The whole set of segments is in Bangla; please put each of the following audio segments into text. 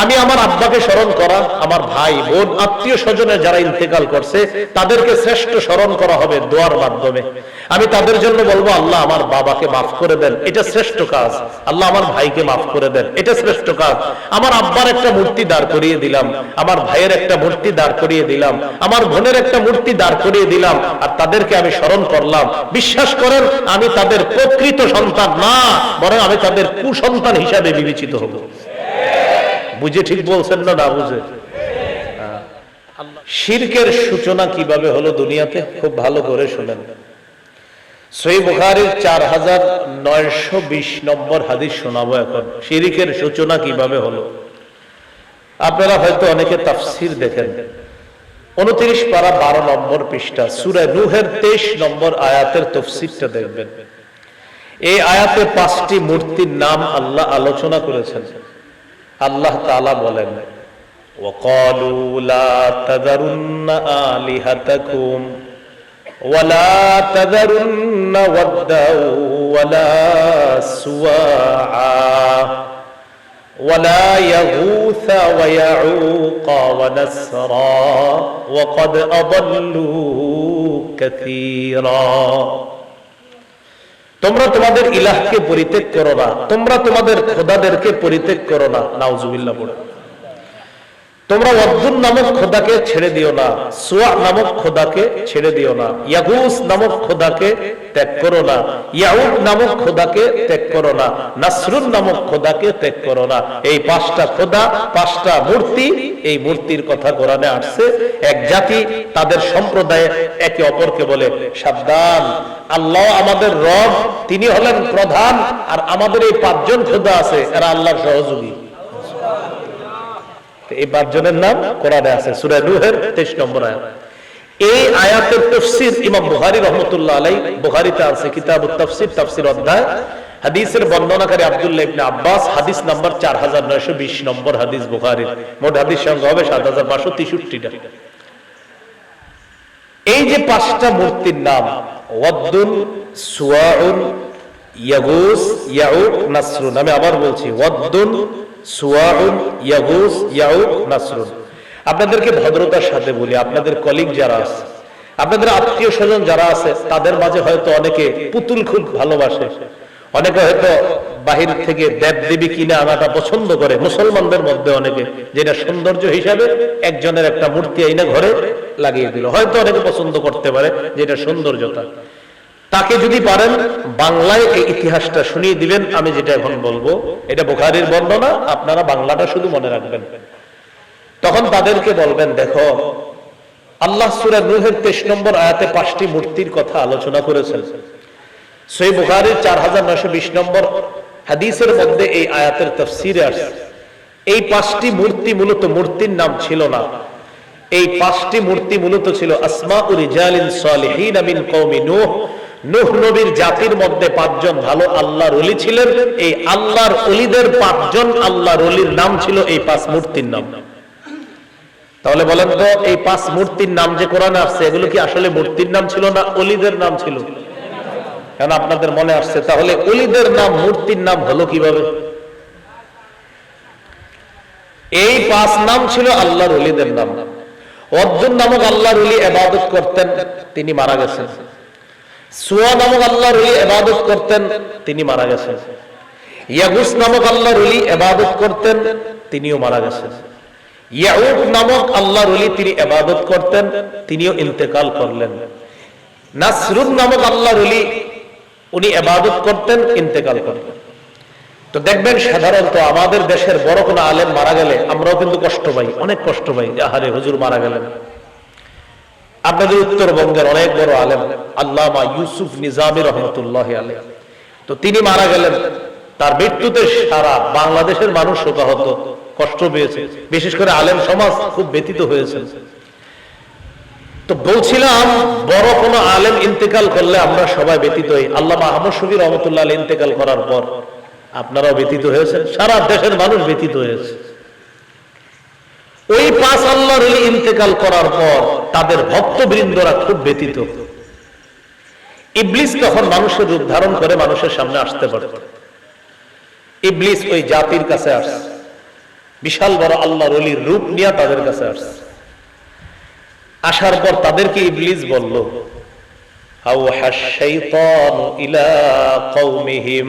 আমি আমার আব্বাকে স্মরণ করা, আমার ভাই, বোন, আত্মীয় স্বজনের যারা ইন্তেকাল করছে, তাদেরকে শ্রেষ্ঠ স্মরণ করা হবে দোয়ার মাধ্যমে। আমি তাদের জন্য বলব, আল্লাহ আমার বাবাকে মাফ করে দেন, এটা শ্রেষ্ঠ কাজ। আল্লাহ আমার ভাইকে মাফ করে দেন, এটা শ্রেষ্ঠ কাজ। আমার আব্বার একটা মূর্তি দাঁড় করিয়ে দিলাম, আমার ভাইয়ের একটা মূর্তি দাঁড় করিয়ে দিলাম, আমার বোনের একটা মূর্তি দাঁড় করিয়ে দিলাম, আর তাদেরকে আমি স্মরণ করলাম। বিশ্বাস করেন, আমি তাদের প্রকৃত সন্তান না, বরং আমি তাদের কুসন্তান হিসাবে বিবেচিত হব। বুঝে ঠিক বলছেন না না বুঝে? শিরকের সূচনা কীভাবে হলো দুনিয়াতে? খুব ভালো করে শুনেন। সই বুখারির চার হাজার নয়শো বিশ নম্বর হাদিস শোনাবো এখন। শিরিকের সূচনা কীভাবে হলো? আপনারা হয়তো অনেকে তাফসির দেখেন। উনত্রিশ পারা বারো নম্বর পৃষ্ঠা সুরে রুহের তেইশ নম্বর আয়াতের তফসিরটা দেখবেন। এই আয়াতে পাঁচটি মূর্তির নাম আল্লাহ আলোচনা করেছেন। আল্লাহ তাআলা বলেন وقالوا لا تذرن آلهتكم ولا تذرن ودا ولا سواعا ولا يغوث ويعوق ونسرا وقد أضلوا كثيرا তোমরা তোমাদের ইলাহকে পরিত্যাগ করো না। তোমরা তোমাদের খোদাদেরকে পরিত্যাগ করো না। নাউজুবিল্লাহ পড়ে। তোমরা অদ্দুন নামক খোদাকে ছেড়ে দিও না, সুয়া নামক খোদাকে ছেড়ে দিও না, ইয়াগুস নামক খোদাকে ত্যাগ করো না, ইয়াউদ নামক খোদাকে ত্যাগ করো না, নাসরুন নামক খোদাকে ত্যাগ করো না। এই পাঁচটা খোদা, পাঁচটা মূর্তি, এই মূর্তির কথা কোরআনে আসছে। এক জাতি তাদের সম্প্রদায়ে একে অপরকে বলে সাবধান। আল্লাহ আমাদের রব, তিনি হলেন প্রধান, আর আমাদের এই পাঁচজন খোদা আছে, এরা আল্লাহর সহযোগী। এই পাঁচজনের নাম কোরআনে আছে। সূরা নূহের 23 নম্বর আয়াত। এই আয়াতের তাফসীর ইমাম বুখারী রাহমাতুল্লাহ আলাইহি, বুখারীতে আছে কিতাবুত তাফসীর তাফসীর অধ্যায়। হাদিসের বর্ণনাকারী আব্দুল্লাহ ইবনে আব্বাস, হাদিস নাম্বার 4920 নম্বর হাদিস বুখারীর। মোট হাদিস সংখ্যা হবে 7563টা এই যে পাঁচটা মূর্তির নাম, ওয়াদ্দুন, সুয়াউন ইয়াগুস ইয়াউক নাসরুন। আমি আবার বলছি সুয়াউন, ইয়াগুস, ইয়াউক, নাসরুন। আপনাদেরকে ভদ্রতার সাথে বলি, আপনাদের কলিগ যারা আছে, আপনাদের আত্মীয় স্বজন যারা আছে, তাদের মাঝে হয়তো অনেকে পুতুল খুব ভালোবাসে। অনেকে হয়তো বাহির থেকে দেব দেবী কিনে আনাটা পছন্দ করে, মুসলমানদের মধ্যে অনেকে, যেটা সৌন্দর্য হিসাবে একজনের একটা মূর্তি আইনা ঘরে লাগিয়ে দিল। হয়তো অনেকে পছন্দ করতে পারে, যেটা সৌন্দর্যতা। তাকে যদি পারেন, বাংলায় এই ইতিহাসটা শুনিয়ে দিবেন, আমি যেটা এখন বলব, এটা বুখারির বর্ণনা, আপনারা বাংলাটা শুধু মনে রাখবেন। তখন তাদেরকে বলবেন, দেখো, আল্লাহ সুরা নূহের তেইশ নম্বর আয়াতে পাঁচটি মূর্তির কথা আলোচনা করেছেন। সেই বুখারির চার হাজার নয়শো বিশ নম্বর হাদিসের মধ্যে এই আয়াতের তফসিরে আসছে। এই পাঁচটি মূর্তি মূলত মূর্তির নাম ছিল না। এই পাঁচটি মূর্তি মূলত ছিল আসমা রিজালিন সালিহিন মিন কওমি নূহ। নূহ নবীর জাতির মধ্যে পাঁচজন ভালো আল্লাহর ওলি ছিলেন। এই আল্লাহর ওলিদের পাঁচজন আল্লাহর ওলির নাম ছিল এই পাঁচ মূর্তির নাম। তাহলে বলেন তো, এই পাঁচ মূর্তির নাম যে কোরআনে আসছে, এগুলো কি আসলে মূর্তির নাম ছিল না অলিদের নাম ছিল? কেন আপনাদের মনে আসছে? তাহলে অলিদের নাম, মূর্তির নাম হলো কীভাবে? এই পাঁচ নাম ছিল আল্লাহর অলিদের নাম। অর্জুন নামক আল্লাহর অলি এবাদত করতেন, তিনি মারা গেছেন। নামক আল্লাহর এবাদত করতেন, তিনি মারা গেছেন। ইয়াগুস নামক আল্লাহর এবাদত করতেন, তিনিও মারা গেছেন। ইয়াউক নামক আল্লাহর তিনি এবাদত করতেন, তিনিও ইন্তেকাল করলেন। নাসরুন নামক আল্লাহর উনি এবাদত করতেন, ইন্তেকাল করলেন। তো দেখবেন সাধারণত আমাদের দেশের বড় কোনো আলেম মারা গেলে আমরাও কিন্তু কষ্ট পাই, অনেক কষ্ট পাই আহারে হুজুর মারা গেলেন। আপনাদের উত্তরবঙ্গের অনেক বড় আলেম, আল্লামা ইউসুফ নিজামি রহমতুল্লাহ আলে তো তিনি মারা গেলেন, তার মৃত্যুতে সারা বাংলাদেশের মানুষ শোকাহত, কষ্ট পেয়েছে। বিশেষ করে আলেম সমাজ খুব ব্যতীত হয়েছে। তো বলছিলাম, বড় কোনো আলেম ইন্তেকাল করলে আমরা সবাই ব্যতীত হই। আল্লাহ আহমদ শফি রহমতুল্লাহ ইন্তেকাল করার পর আপনারাও ব্যতীত হয়েছেন, সারা দেশের মানুষ ব্যতীত হয়েছে। ওই পাঁচ আল্লাহর ইন্তেকাল করার পর তাদের ভক্তবৃন্দরা খুব ব্যতীত ইবলিস তখন মানুষের রূপ ধারণ করে, মানুষের সামনে আসতে পারে ইবলিস ওই জাতির কাছে আস বিশাল বড় আল্লাহর অলির রূপ নিয়ে তাদের কাছে আস আসার পর তাদেরকে ইবলিস বলল হাউ হাসাইতান ইলা কওমিহিম?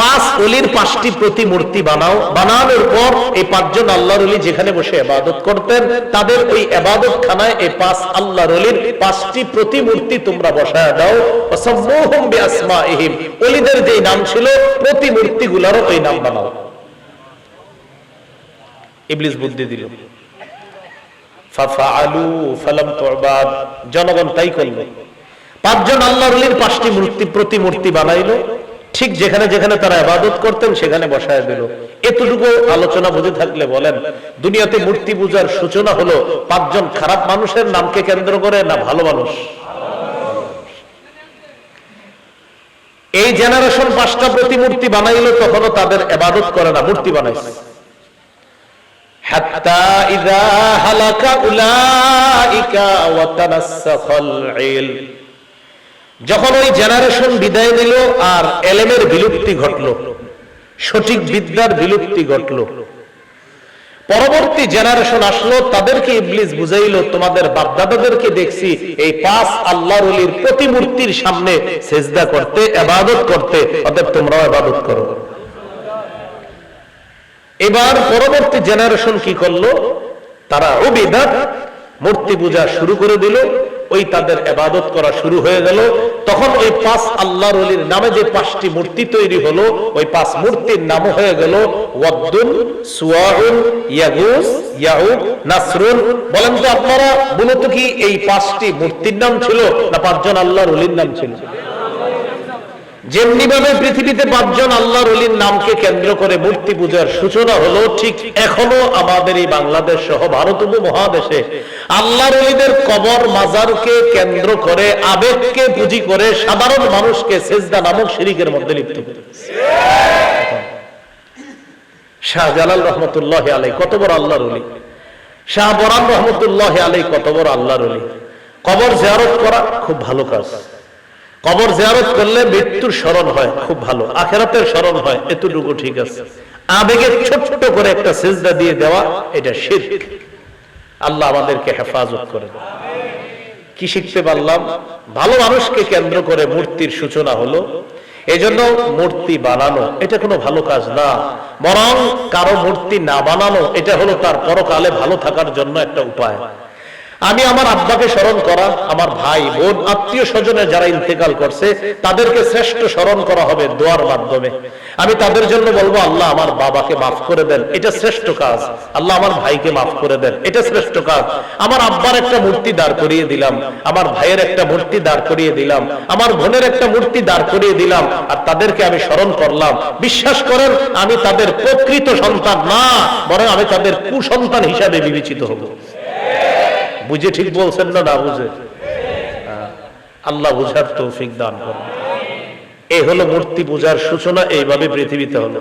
পাঁচ অলির পাঁচটি প্রতিমূর্তি বানাও। বানানোর পর এই পাঁচজন আল্লাহর অলি যেখানে বসে এবাদত করতেন, তাদের ওই এবাদত খানায় এই পাঁচ আল্লাহর অলির পাঁচটি প্রতিমূর্তি তোমরা বসায় দাও। অলিদের যেই নাম ছিল প্রতিমূর্তি গুলারও ওই নাম বানাও। ইবলিস বুদ্ধি দিল। ফাফআলু ফালাম তুবাদ। জনগণ তাই করল। পাঁচজন আল্লাহর অলির পাঁচটি মূর্তি, প্রতিমূর্তি বানাইলো। ঠিক যেখানে যেখানে তারা ইবাদত করতেন, সেখানে বসায় দিল। এতটুকু আলোচনা বুঝে থাকলে বলেন, দুনিয়াতে মূর্তি পূজার সূচনা হলো পাঁচজন খারাপ মানুষের নামকে কেন্দ্র করে না ভালো মানুষ? এই জেনারেশন পাঁচটা প্রতিমূর্তি বানাইলো, তখনও তাদের এবাদত করে না, মূর্তি বানাইছে। ইযা হালাকা উলাইকা ওয়া তানাসসাখাল ইলম। যখন ওই জেনারেশন বিদায় দিল আর এলেমের বিলুপ্তি ঘটল, সঠিক বিদ্যার বিলুপ্তি ঘটল। পরবর্তী জেনারেশন আসলো, তাদেরকে ইবলিস বুঝাইলো, তোমাদের বাপদাদাদেরকে দেখছি এই পাঁচ আল্লাহর অলির প্রতিমূর্তির সামনে সেজদা করতে, এবাদত করতে, অতএব তোমরাও এবাদত করো। এবার পরবর্তী জেনারেশন কি করল? তারা অবিদাত মূর্তি পূজা শুরু করে দিল। ওই তাদের এবাদত করা শুরু হয়ে গেল। তখন ওই পাঁচ আল্লাহর অলির নামে যে পাঁচটি মূর্তি তৈরি হলো, ওই পাঁচ মূর্তির নাম হয়ে গেল, ওয়াদ্দুন সুয়াউন ইয়াগুস ইয়াউক নাসরুন। বলেন তো আপনারা, মূলত কি এই পাঁচটি মূর্তির নাম ছিল না পাঁচজন আল্লাহর অলির নাম ছিল? যেমনি ভাবে পৃথিবীতে পাঁচজন আল্লাহর অলির নামকে কেন্দ্র করে মূর্তি পূজার সূচনা হলো, ঠিক এখনও আমাদের এই বাংলাদেশ সহ ভারত উপমহাদেশে আল্লাহর অলিদের কবর মাজারকে কেন্দ্র করে, আবেগকে পুঁজি করে সাধারণ মানুষকে সেজদা নামক শিরিকের মধ্যে লিপ্ত করে শাহজালাল রহমতুল্লাহ আলাই কত বড় আল্লাহর অলি শাহ বরান রহমতুল্লাহ আলাই কত বড় আল্লাহর অলি কবর জিয়ারত করা খুব ভালো কাজ। কবর জিয়ারত করলে মৃত্যুর স্মরণ হয়, খুব ভালো। আখেরাতের স্মরণ হয়, এতটুকু ঠিক আছে। আবেগে ছোট্ট করে একটা সেজদা দিয়ে দেওয়া, এটা শিরক। আল্লাহ আমাদেরকে হেফাজত করে কি শিখতে পারলাম? ভালো মানুষকে কেন্দ্র করে মূর্তির সূচনা হলো। এজন্য মূর্তি বানানো, এটা কোনো ভালো কাজ না। বরং কারও মূর্তি না বানানো, এটা হলো তার পরকালে ভালো থাকার জন্য একটা উপায়। আমি আমার আব্বাকে স্মরণ করা, আমার ভাই, বোন, আত্মীয় স্বজনের যারা ইন্তেকাল করছে, তাদেরকে শ্রেষ্ঠ স্মরণ করা হবে দোয়ার মাধ্যমে। আমি তাদের জন্য বলব, আল্লাহ আমার বাবাকে মাফ করে দেন। এটা শ্রেষ্ঠ কাজ। আল্লাহ আমার ভাইকে মাফ করে দেন। এটা শ্রেষ্ঠ কাজ। আমার আব্বার একটা মূর্তি দাঁড় করিয়ে দিলাম। আমার ভাইয়ের একটা মূর্তি দাঁড় করিয়ে দিলাম। আমার বোনের একটা মূর্তি দাঁড় করিয়ে দিলাম। আর তাদেরকে আমি স্মরণ করলাম। বিশ্বাস করেন, আমি তাদের প্রকৃত সন্তান না, বরং আমি তাদের কুসন্তান হিসাবে বিবেচিত হব। বুঝে ঠিক বলছেন না না বুঝে। আল্লাহ বুঝার তৌফিক দান করেন। এই হলো মূর্তি পূজার সূচনা, এইভাবে পৃথিবীতে হলো।